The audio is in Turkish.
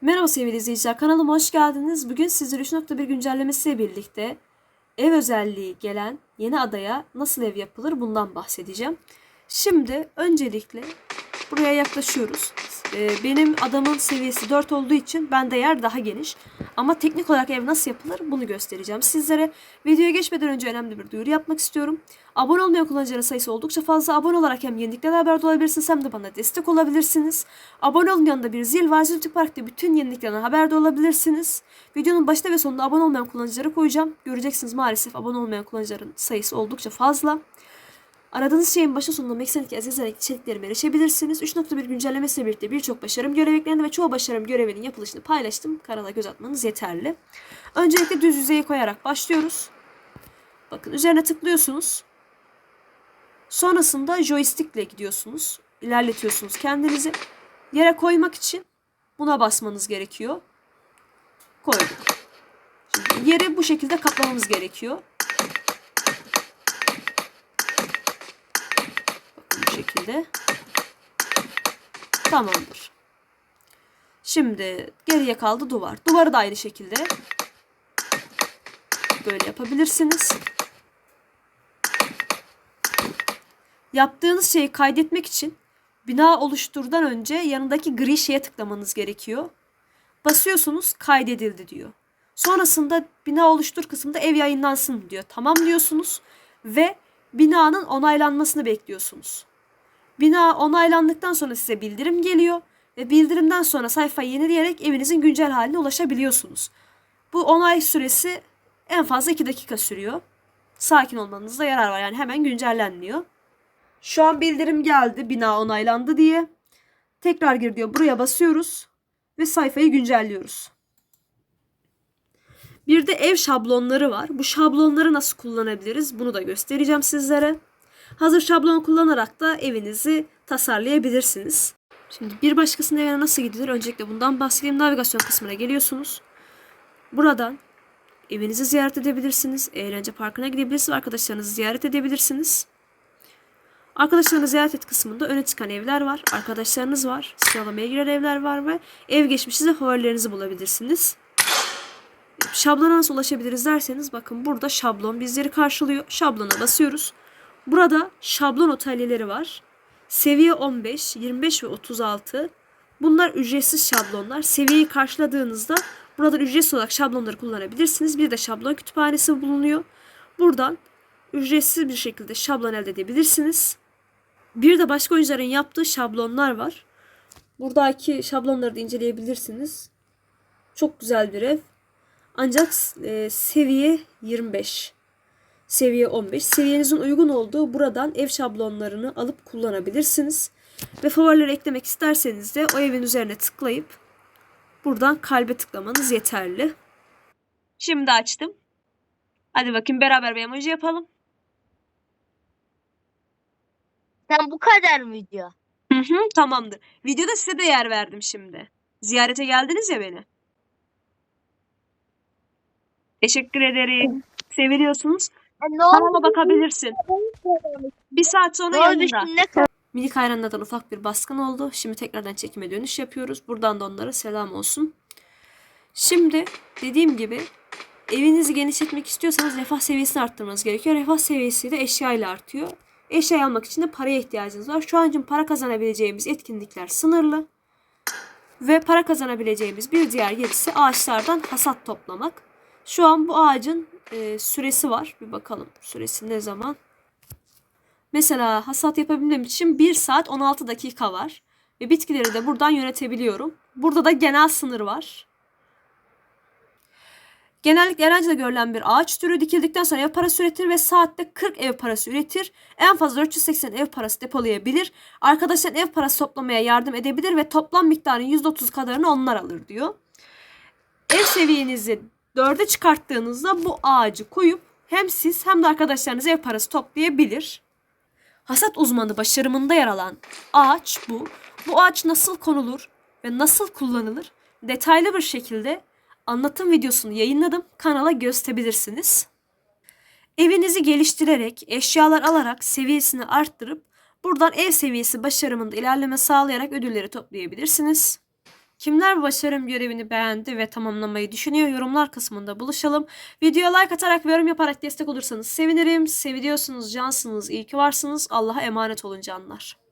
Merhaba sevgili izleyiciler, kanalıma hoş geldiniz. Bugün sizlere 3.1 güncellemesiyle birlikte ev özelliği gelen yeni adaya nasıl ev yapılır bundan bahsedeceğim. Şimdi öncelikle buraya yaklaşıyoruz. Ee, Benim adamın seviyesi 4 olduğu için bende yer daha geniş. Ama teknik olarak ev nasıl yapılır bunu göstereceğim sizlere. Videoya geçmeden önce önemli bir duyuru yapmak istiyorum. Abone olmayan kullanıcıların sayısı oldukça fazla. Abone olarak hem yeniliklerden haberdar olabilirsiniz hem de bana destek olabilirsiniz. Abone olun yanında bir zil var. Zil Park'ta bütün yeniliklerden haberdar olabilirsiniz. Videonun başta ve sonunda abone olmayan kullanıcıları koyacağım. Göreceksiniz maalesef abone olmayan kullanıcıların sayısı oldukça fazla. Aradığınız şeyin başa sonuna Meksenik yazılarak içeriklerime erişebilirsiniz. 3.1 güncellemesiyle birlikte birçok başarım görev eklendi ve çoğu başarım görevinin yapılışını paylaştım. Kanala göz atmanız yeterli. Öncelikle düz yüzeye koyarak başlıyoruz. Bakın üzerine tıklıyorsunuz. Sonrasında joystick ile gidiyorsunuz. İlerletiyorsunuz kendinizi. Yere koymak için buna basmanız gerekiyor. Koyduk. Şimdi yeri bu şekilde kaplamamız gerekiyor. Bakın bu şekilde. Tamamdır. Şimdi geriye kaldı duvar. Duvarı da aynı şekilde böyle yapabilirsiniz. Yaptığınız şeyi kaydetmek için bina oluşturdan önce yanındaki gri şeye tıklamanız gerekiyor. Basıyorsunuz kaydedildi diyor. Sonrasında bina oluştur kısmında ev yayınlansın diyor. Tamam diyorsunuz ve binanın onaylanmasını bekliyorsunuz. Bina onaylandıktan sonra size bildirim geliyor ve bildirimden sonra sayfayı yenileyerek evinizin güncel haline ulaşabiliyorsunuz. Bu onay süresi en fazla 2 dakika sürüyor. Sakin olmanızda yarar var yani hemen güncellenmiyor. Şu an bildirim geldi bina onaylandı diye. Tekrar gir diyor. Buraya basıyoruz ve sayfayı güncelliyoruz. Bir de ev şablonları var. Bu şablonları nasıl kullanabiliriz? Bunu da göstereceğim sizlere. Hazır şablon kullanarak da evinizi tasarlayabilirsiniz. Şimdi bir başkasının evine nasıl gidilir? Öncelikle bundan bahsedeyim. Navigasyon kısmına geliyorsunuz. Buradan evinizi ziyaret edebilirsiniz. Eğlence parkına gidebilirsiniz. Arkadaşlarınızı ziyaret edebilirsiniz. Arkadaşlarını ziyaret et kısmında öne çıkan evler var. Arkadaşlarınız var. Sıralamaya giren evler var ve ev geçmişiniz ve favorilerinizi bulabilirsiniz. Şablona nasıl ulaşabiliriz derseniz bakın burada şablon bizleri karşılıyor. Şablona basıyoruz. Burada şablon otelyeleri var. Seviye 15, 25 ve 36. Bunlar ücretsiz şablonlar. Seviyeyi karşıladığınızda buradan ücretsiz olarak şablonları kullanabilirsiniz. Bir de şablon kütüphanesi bulunuyor. Buradan ücretsiz bir şekilde şablon elde edebilirsiniz. Bir de başka oyuncuların yaptığı şablonlar var. Buradaki şablonları da inceleyebilirsiniz. Çok güzel bir ev. Ancak e, seviye 25, seviye 15. Seviyenizin uygun olduğu buradan ev şablonlarını alıp kullanabilirsiniz. Ve favorileri eklemek isterseniz de o evin üzerine tıklayıp buradan kalbe tıklamanız yeterli. Şimdi açtım. Hadi bakayım beraber bir emoji yapalım. Sen bu kadar mı video? Hı hı, tamamdır. Videoda size de yer verdim şimdi. Ziyarete geldiniz ya beni. Teşekkür ederim. Seviliyorsunuz. Ne Kanalıma bakabilirsin. Bir saat sonra yanında. Minik hayranlardan ufak bir baskın oldu. Şimdi tekrardan çekime dönüş yapıyoruz. Buradan da onlara selam olsun. Şimdi dediğim gibi evinizi genişletmek istiyorsanız refah seviyesini arttırmanız gerekiyor. Refah seviyesi de eşya ile artıyor. Eşya almak için de paraya ihtiyacınız var. Şu an için para kazanabileceğimiz etkinlikler sınırlı. Ve para kazanabileceğimiz bir diğer yerisi ağaçlardan hasat toplamak. Şu an bu ağacın e, süresi var. Bir bakalım süresi ne zaman. Mesela hasat yapabilmem için 1 saat 16 dakika var. Ve bitkileri de buradan yönetebiliyorum. Burada da genel sınır var. Genellikle Erenci'de görülen bir ağaç türü dikildikten sonra ev parası üretir ve saatte 40 ev parası üretir. En fazla 480 ev parası depolayabilir. Arkadaşlar ev parası toplamaya yardım edebilir ve toplam miktarın %30 kadarını onlar alır diyor. Ev seviyenizi 4'e çıkarttığınızda bu ağacı koyup hem siz hem de arkadaşlarınız ev parası toplayabilir. Hasat uzmanı başarımında yer alan ağaç bu. Bu ağaç nasıl konulur ve nasıl kullanılır? Detaylı bir şekilde anlatım videosunu yayınladım. Kanala gösterebilirsiniz. Evinizi geliştirerek, eşyalar alarak seviyesini arttırıp buradan ev seviyesi başarımında ilerleme sağlayarak ödülleri toplayabilirsiniz. Kimler başarım görevini beğendi ve tamamlamayı düşünüyor? Yorumlar kısmında buluşalım. Videoya like atarak ve yorum yaparak destek olursanız sevinirim. Seviyorsunuz, cansınız, iyi ki varsınız. Allah'a emanet olun canlar.